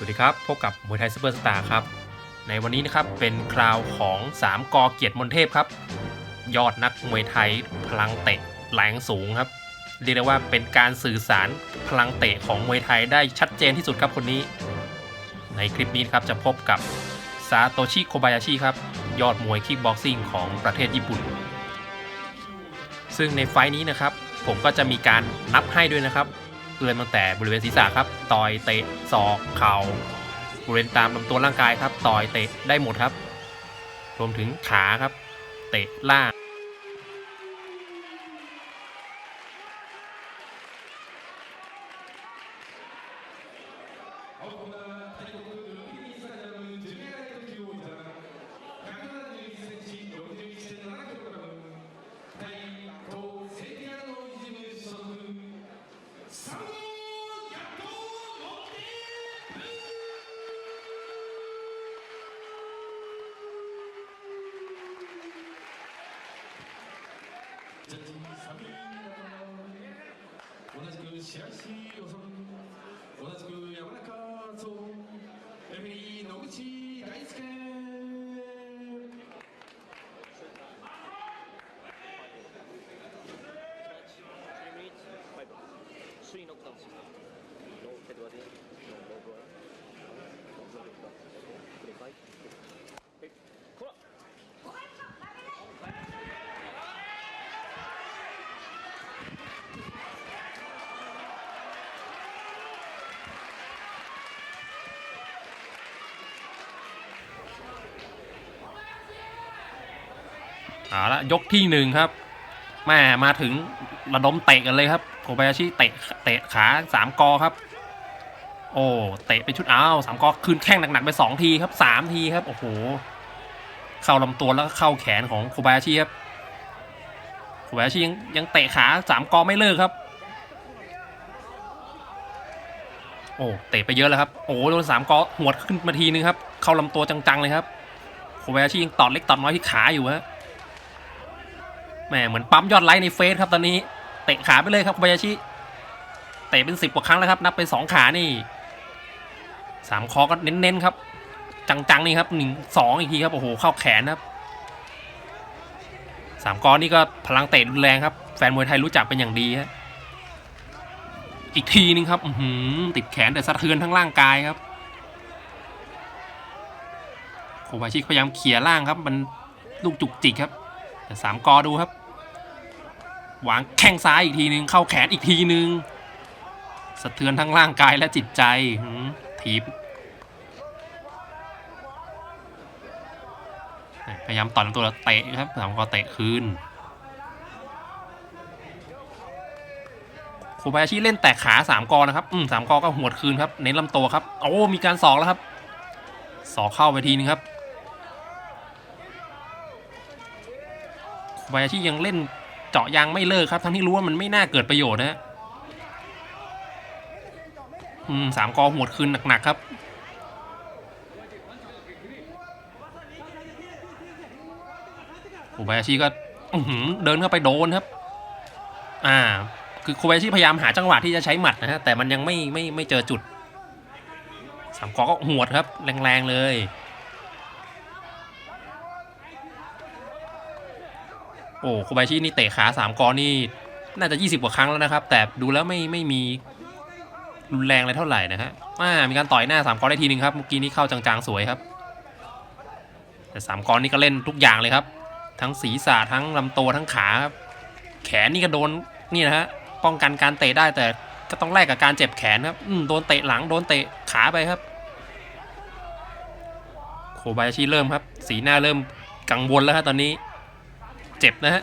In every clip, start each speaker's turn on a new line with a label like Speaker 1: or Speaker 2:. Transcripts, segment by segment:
Speaker 1: สวัสดีครับ พบกับมวยไทยซูเปอร์สตาร์ครับ ในวันนี้นะครับเป็นคราวของ 3 กอเกียรติมนเทพครับ ยอดนักมวยไทยพลังเตะแรงสูงครับ เรียกได้ว่าเป็นการสื่อสารพลังเตะของมวยไทยได้ชัดเจนที่สุดครับคนนี้ ในคลิปนี้นครับจะพบกับซาโตชิโคบายาชิครับ ยอดมวยคิกบ็อกซิ่งของประเทศญี่ปุ่น ซึ่งในไฟล์นี้นะครับ ผมก็จะมีการนับให้ด้วยนะครับ เริ่มตั้งแต่บริเวณศีรษะครับ ต่อยเตะศอกเข่าบริเวณตามลำตัวร่างกายครับ ต่อยเตะได้หมดครับ รวมถึงขาครับ เตะล่าง เอาละยกที่หนึ่งครับแม่มาถึงระดมเตะกันเลยครับโคบายาชิเตะเตะขาสามกอครับ โอ้เตะไปชุดอ้าวสามกอคืนแข้งหนักๆไปสองทีครับสามทีครับโอ้โหเข้าลำตัวแล้วก็เข้าแขนของโคบายาชิครับโคบายาชิยังยังเตะขาสามกอไม่เลิกครับโอ้เตะไปเยอะแล้วครับโอ้โดนสามกอหวดขึ้นมาทีนึงครับเข้าลำตัวจังๆเลยครับโคบายาชิยังตอดเล็กตอดน้อยที่ขาอยู่ฮะ แหมเหมือนปั๊มยอดไลค์ในเฟซครับตอนนี้ เตะขาไปเลยครับคุบายาชิเตะเป็นสิบกว่าครั้งแล้วครับนับไปสองขานี่สามคอก็เน้นๆครับ จังๆนี่ครับหนึ่งสองอีกทีครับโอ้โหเข้าแขนครับสามกอนี่ก็พลังเตะรุนแรงครับแฟนมวยไทยรู้จักเป็นอย่างดีฮะอีกทีนึงครับหืติดแขนแต่สะเทือนทั้งร่างกายครับโคบาชิพยายามเขี่ยร่างครับ มันลูกจุกจิกครับแต่สามกอดูครับ วางแข้งซ้ายอีกทีนึง เข้าแขนอีกทีนึง สะเทือนทั้งร่างกายและจิตใจหืมถีบพยายามต่อยลำตัวแล้วเตะครับสามกอเตะคืนโคบายาชิเล่นแตะขาสามกอนะครับ อืมสามกอก็หวดคืนครับ เน้นลำตัวครับ โอ้ มีการสอกแล้วครับสอกเข้าไปทีนึงครับวายาชิยังเล่น เจาะยางไม่เลิกครับ ทั้งที่รู้ว่ามันไม่น่าเกิดประโยชน์นะฮะอืมสามกอหวดคืนหนักๆครับโคบายาชิก็เดินเข้าไปโดนครับ อ่า คือโคบายาชิพยายามหาจังหวะที่จะใช้หมัดนะฮะแต่มันยังไม่ไม่ไม่เจอจุดสามกอก็หวดครับ แรงๆเลย โอ้โคบายชินี่เตะขาสามกอนี่น่าจะ 20 กว่าครั้งแล้วนะครับ แต่ดูแล้วไม่ไม่มีรุนแรงอะไรเท่าไหร่นะฮะอ่ามีการต่อยหน้าสามกอได้ทีนึงครับเมื่อกี้นี้เข้าจังๆสวยครับแต่สามกอนี่ก็เล่นทุกอย่างเลยครับ ทั้งศีรษะทั้งลำตัวทั้งขาครับแขนนี่ก็โดนนี่นะฮะป้องกันการเตะได้แต่ก็ต้องแลกกับการเจ็บแขนครับอืมโดนเตะหลังโดนเตะขาไปครับ โคบายาชิเริ่มครับ สีหน้าเริ่มกังวลแล้วครับตอนนี้ เจ็บนะฮะ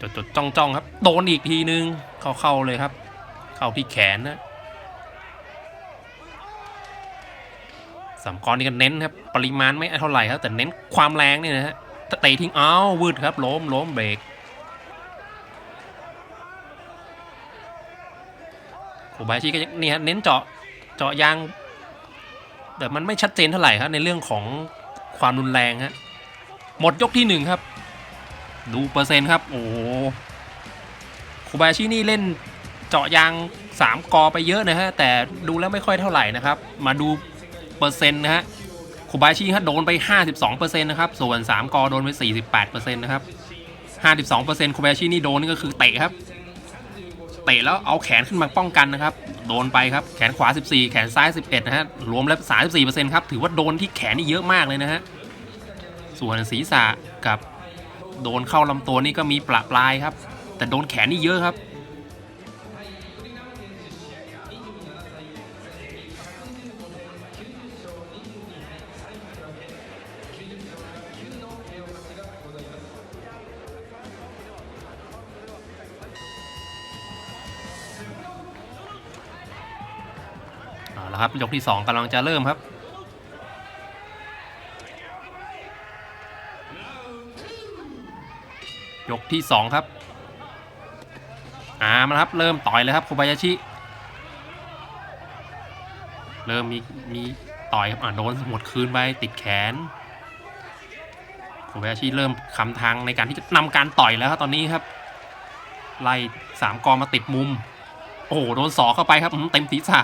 Speaker 1: จดจดจ้องจ้องครับ โดนอีกทีนึง เข้าเข้าเลยครับ เข้าที่แขนนะสามกรนี่ก็เน้นครับ ปริมาณไม่เท่าไหร่ครับ แต่เน้นความแรงนี่นะฮะเตะทิ้งอ้าววืดครับ ล้มล้มเบรกโคบายชิก็นี่ฮะเน้นเจาะเจาะยาง แต่มันไม่ชัดเจนเท่าไหร่ครับในเรื่องของความรุนแรงฮะ หมดยกที่หนึ่งครับ ดูเปอร์เซ็นต์ครับ โอ้โหโคบายาชินี่เล่นเจาะยาง 3 กอไปเยอะนะฮะ แต่ดูแล้วไม่ค่อยเท่าไหร่นะครับ มาดูเปอร์เซ็นต์นะฮะคูบาชิฮะโดนไป 52%นะครับ ส่วน 3 กอโดนไป 48%นะครับ 52%คูบาชินี่โดนนี่ก็คือเตะครับ เตะแล้วเอาแขนขึ้นมาป้องกันนะครับ โดนไปครับ แขนขวา 14 แขนซ้าย 11 นะฮะ รวมแล้ว 34%ครับ ถือว่าโดนที่แขนนี่เยอะมากเลยนะฮะ ส่วนศีรษะกับโดนเข้าลำตัวนี่ก็มีประปรายครับ แต่โดนแขนนี่เยอะครับ เอาละครับ ยกที่ 2กำลังจะเริ่มครับ ยกที่ 2 ครับอ่ามาแล้วครับ เริ่มต่อยเลยครับโคบายาชิ เริ่มมีมีต่อยครับอ่าโดนหมดคืนไปติดแขนโคบายาชิเริ่มคำทางในการที่จะนำการต่อยแล้วครับตอนนี้ครับ ไล่สามกองมาติดมุม โอ้โหโดนสอกเข้าไปครับเต็มศีรษะ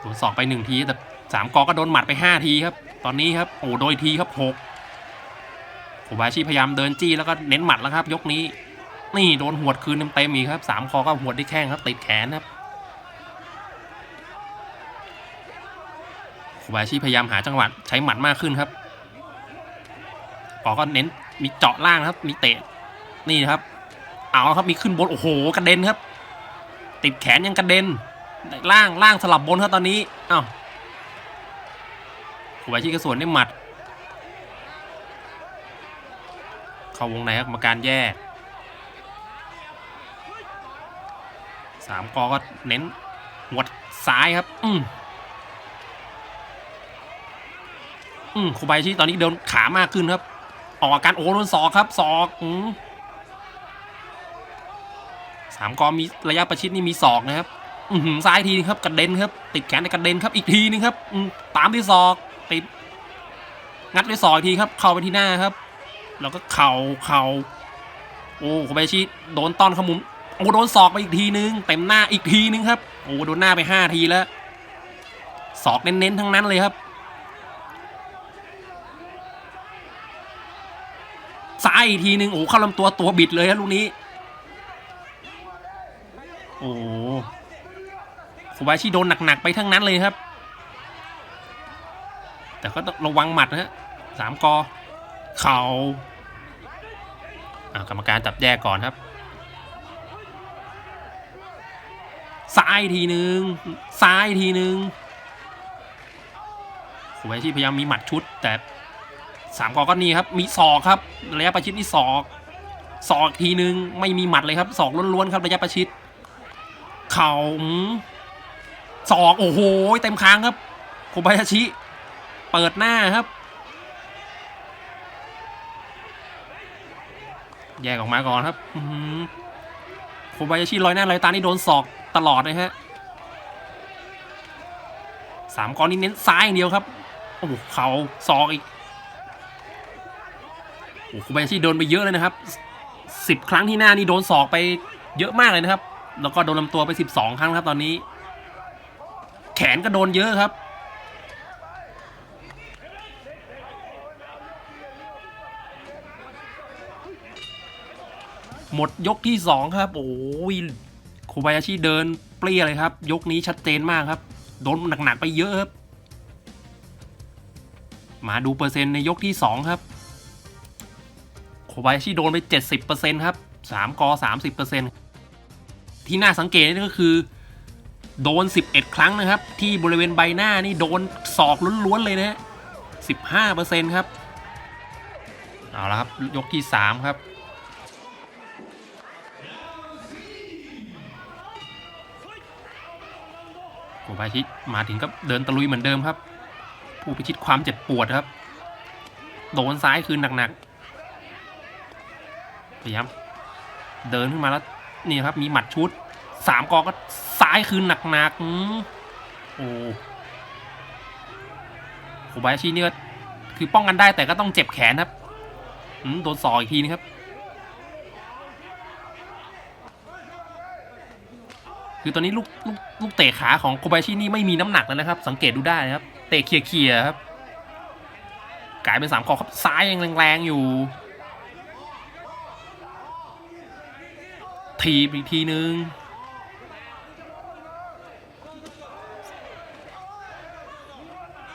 Speaker 1: โดนสอกไปหนึ่งทีแต่สามกองก็โดนหมัดไปห้าทีครับ ตอนนี้ครับโอ้โดยทีครับหก โคบายาชิพยายามเดินจี้แล้วก็เน้นหมัดแล้วครับ ยกนี้ นี่โดนหวดคืนเต็มๆอีกครับสามคอก็หวดที่แข้งครับติดแขนครับโคบายาชิพยายามหาจังหวะใช้หมัดมากขึ้นครับปอก็เน้นมีเจาะล่างครับ มีเตะ นี่ครับ เอาครับมีขึ้นบนโอ้โหกระเด็นครับ ติดแขนยังกระเด็นล่างล่างสลับบนครับตอนนี้อ้าวหัวชิกระสวนได้หมัด เข้าวงในครับกรรมการแยกสามกอก็เน้นหัวดซ้ายครับ อืมอืมคูบายชิตอนนี้เดินขามากขึ้นครับ ออกอาการโอ้โดนศอกครับศอกอืมสามกอมีระยะประชิดนี่มีศอกนะครับ อือหือซ้ายทีนึงครับกระเด็นครับ ติดแขนแต่กระเด็นครับอีกทีนึงครับ อืมตามที่ศอกติดงัดด้วยศอกอีกทีครับ เข้าไปที่หน้าครับ แล้วก็เข่าเข่าโอ้โคเบชิโดนต้อนขมุมโอ้โดนศอกไปอีกทีนึง เต็มหน้าอีกทีนึงครับโอ้โดนหน้าไปห้าทีแล้วศอกเน้นๆทั้งนั้นเลยครับซ้ายอีกทีนึงโอ้เข้าลำตัวตัวบิดเลยครับลูกนี้โอ้โคบาชิโดนหนักๆไปทั้งนั้นเลยครับ แต่ก็ต้องระวังหมัดนะฮะสามกอ เข่าอ่ากรรมการจับแยกก่อนครับ ซ้ายทีหนึ่งซ้ายทีหนึ่งโคบาชิพยายามมีหมัดชุด แต่สามกอก็นี่ครับ มีศอกครับ ระยะประชิดนี่ศอกศอกอีกทีนึงไม่มีหมัดเลยครับศอกล้วนๆครับระยะประชิด เข่าศอกโอ้โหเต็มค้างครับโคบายาชิ เปิดหน้าครับ แยกออกมาก่อนครับโคบายาชิลอยหน้าลอยตานี่โดนศอกตลอดเลยฮะสามกอนนี่เน้นซ้ายอย่างเดียวครับ โอ้โหเขาศอกอีก โอ้โหโคบายาชิโดนไปเยอะเลยนะครับสิบครั้งที่หน้านี่โดนศอกไปเยอะมากเลยนะครับ แล้วก็โดนลำตัวไป12ครั้งครับตอนนี้ แขนก็โดนเยอะครับ หมดยกที่2ครับโอ้ยโคบายาชิเดินเปรี้ยเลยครับ ยกนี้ชัดเจนมากครับ โดนหนักๆไปเยอะครับ มาดูเปอร์เซ็นต์ในยกที่ 2 ครับโคบายาชิโดนไป 70%ครับ3กอ30%ที่น่าสังเกตนี่ก็คือ โดน 11 ครั้งนะครับ ที่บริเวณใบหน้านี่โดนศอกล้วนๆเลยนะฮะ15%ครับ เอาละครับ ยกที่ 3 ครับ โกบายชิมาถึงก็เดินตะลุยเหมือนเดิมครับ ผู้พิชิตความเจ็บปวดครับ โดนซ้ายคืนหนักๆพยายามเดินขึ้นมาแล้วนี่ครับ มีหมัดชุดสามกอก็ซ้ายคืนหนักๆโอ้โคบายชินี่ก็คือป้องกันได้แต่ก็ต้องเจ็บแขนครับโดนสอกอีกทีนึงครับ คือตอนนี้ลูกลูกลูกเตะขาของโคบายชินี่ไม่มีน้ำหนักแล้วนะครับ สังเกตดูได้นะครับ เตะเคลียร์ๆครับ กลายเป็นสามคอครับซ้ายยังแรงๆอยู่ ทีบอีกทีนึง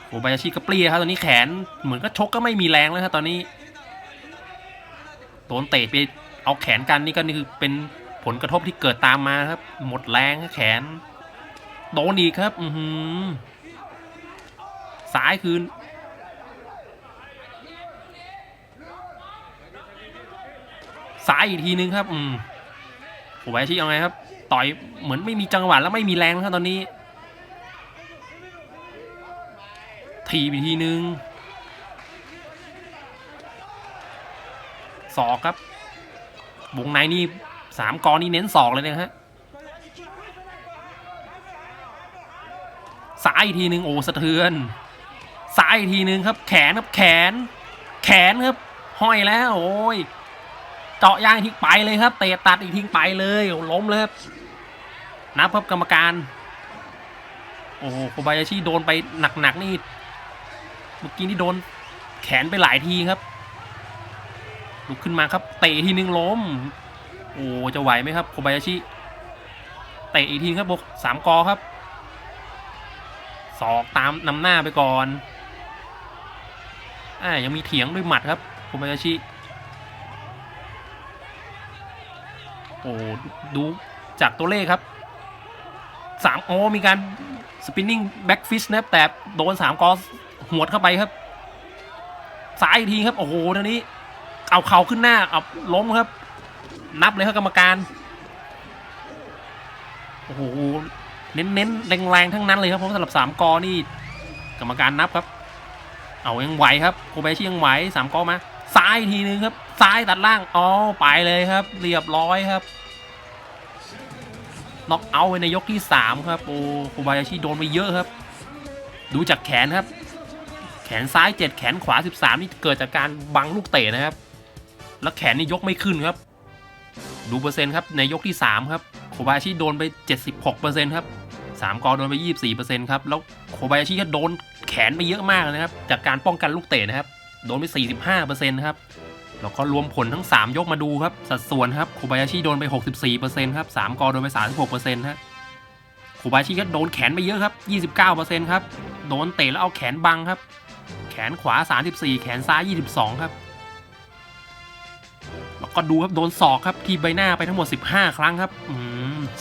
Speaker 1: โอบายาชิก็เปรี้ยครับตอนนี้แขนเหมือนก็ชกก็ไม่มีแรงแล้วครับตอนนี้โดนเตะไปเอาแขนกันนี่ก็นี่คือเป็น ผลกระทบที่เกิดตามมาครับ หมดแรงแขน โดนอีกครับ อือหือซ้ายคืนซ้ายอีกทีนึงครับ อืมโอบายาชิเอาไงครับ ต่อยเหมือนไม่มีจังหวะแล้วไม่มีแรงนะครับตอนนี้ ทีอีกทีนึงศอกครับวงในนี่ สามกอนี่เน้นศอกเลยนะฮะซ้ายอีกทีนึงโอ้สะเทือนซ้ายอีกทีนึงครับ แขนครับแขน แขนครับห้อยแล้วโอ้ยเจาะยางทิ้งไปเลยครับเตะตัดอีกทิ้งไปเลยล้มเลยครับนับครับกรรมการ โอ้โหโคบายาชิโดนไปหนักๆนี่เมื่อกี้นี่โดนแขนไปหลายทีครับลุกขึ้นมาครับเตะทีนึงล้ม โอ้จะไหวไหมครับโคบายาชิเตะอีกทีครับบวกสามกอครับศอกตามนำหน้าไปก่อนอ่ายังมีเถียงด้วยหมัดครับโคบายาชิโอ้ดูจากตัวเลขครับสามโอ้มีการสปินนิ่งแบ็กฟิชนะครับแต่โดนสามกอหวดเข้าไปครับซ้ายอีกทีครับ โอ้โหทีนี้เอาเข่าขึ้นหน้าเอาล้มครับ นับเลยครับกรรมการโอ้โหเน้นเน้นๆแรงๆทั้งนั้นเลยครับผมสำหรับสามกอนี่กรรมการนับครับ เอายังไหวครับโคเบชิยังไหวสามกอมาซ้ายทีนึงครับซ้ายตัดล่างอ๋อไปเลยครับ เรียบร้อยครับน็อกเอาไปในยกที่ 3 ครับโอ้โคบายาชิโดนไปเยอะครับ ดูจากแขนครับ แขนซ้าย 7 แขนขวา 13 นี่เกิดจากการบังลูกเตะนะครับ แล้วแขนนี่ยกไม่ขึ้นครับ ดูเปอร์เซ็นต์ครับในยกที่ 3 ครับ โคบายาชิโดนไป 76%ครับ3กอโดนไป 24%ครับ แล้วโคบายาชิก็โดนแขนไปเยอะมากเลยนะครับ จากการป้องกันลูกเตะนะครับ โดนไป 45%ครับ แล้วก็รวมผลทั้ง 3 ยกมาดูครับ สัดส่วนครับ โคบายาชิโดนไป 64%ครับ3กอโดนไป 36%ฮะ โคบายาชิก็โดนแขนไปเยอะครับ 29%ครับ โดนเตะแล้วเอาแขนบังครับ แขนขวา 34 แขนซ้าย 22 ครับ ก็ดูครับโดนศอกครับที่ใบหน้าไปทั้งหมด 15 ครั้งครับ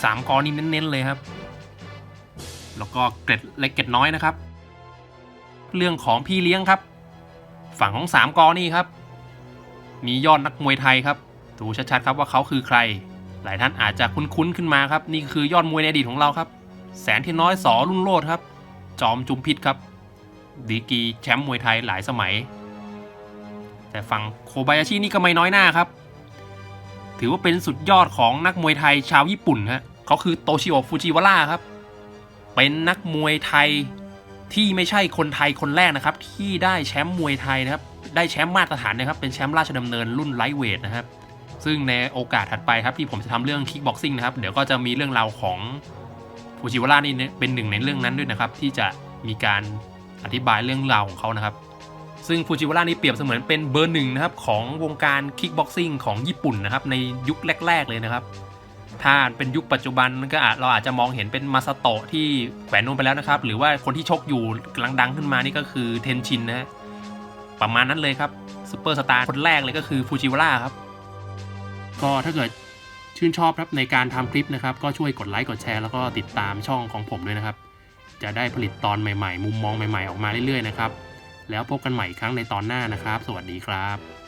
Speaker 1: สามกอนี่เน้นๆเลยครับ แล้วก็เกร็ดเล็กเกร็ดน้อยนะครับ เรื่องของพี่เลี้ยงครับ ฝั่งของสามกอนี่ครับ มียอดนักมวยไทยครับดูชัดๆครับว่าเขาคือใคร หลายท่านอาจจะคุ้นๆขึ้นมาครับ นี่คือยอดมวยในอดีตของเราครับ แสนที่น้อยสอรุ่นโลดครับ จอมจุมพิษครับดีกีแชมป์มวยไทยหลายสมัย แต่ฝั่งโคบายาชินี่ก็ไม่น้อยหน้าครับ ถือว่าเป็นสุดยอดของนักมวยไทยชาวญี่ปุ่นฮะเขาคือโตชิโอฟูจิวาร่าครับ เป็นนักมวยไทยที่ไม่ใช่คนไทยคนแรกนะครับ ที่ได้แชมป์มวยไทยนะครับ ได้แชมป์มาตรฐานนะครับ เป็นแชมป์ราชดำเนินรุ่นไลท์เวทนะครับ ซึ่งในโอกาสถัดไปครับที่ผมจะทำเรื่องคิกบ็อกซิ่งนะครับ เดี๋ยวก็จะมีเรื่องราวของฟูจิวาร่านี่เป็นหนึ่งในเรื่องนั้นด้วยนะครับ ที่จะมีการอธิบายเรื่องราวของเขานะครับ ซึ่งฟูจิวาร่านี่เปรียบเสมือนเป็นเบอร์หนึ่งนะครับของวงการคิกบ็อกซิ่งของญี่ปุ่นนะครับในยุคแรก ๆ เลยนะครับ ถ้าเป็นยุคปัจจุบันก็อาจเราอาจจะมองเห็นเป็นมาสโตะที่แขวนนวมไปแล้วนะครับ หรือว่าคนที่ชกอยู่กำลังดังขึ้นมานี่ก็คือเทนชินนะประมาณนั้นเลยครับซูเปอร์สตาร์คนแรกเลยก็คือฟูจิวาร่าครับก็ถ้าเกิดชื่นชอบครับในการทำคลิปนะครับ ก็ช่วยกดไลค์กดแชร์แล้วก็ติดตามช่องของผมด้วยนะครับ จะได้ผลิตตอนใหม่ๆ มุมมองใหม่ๆ ออกมาเรื่อยๆนะครับ แล้วพบกันใหม่ครั้งในตอนหน้านะครับ สวัสดีครับ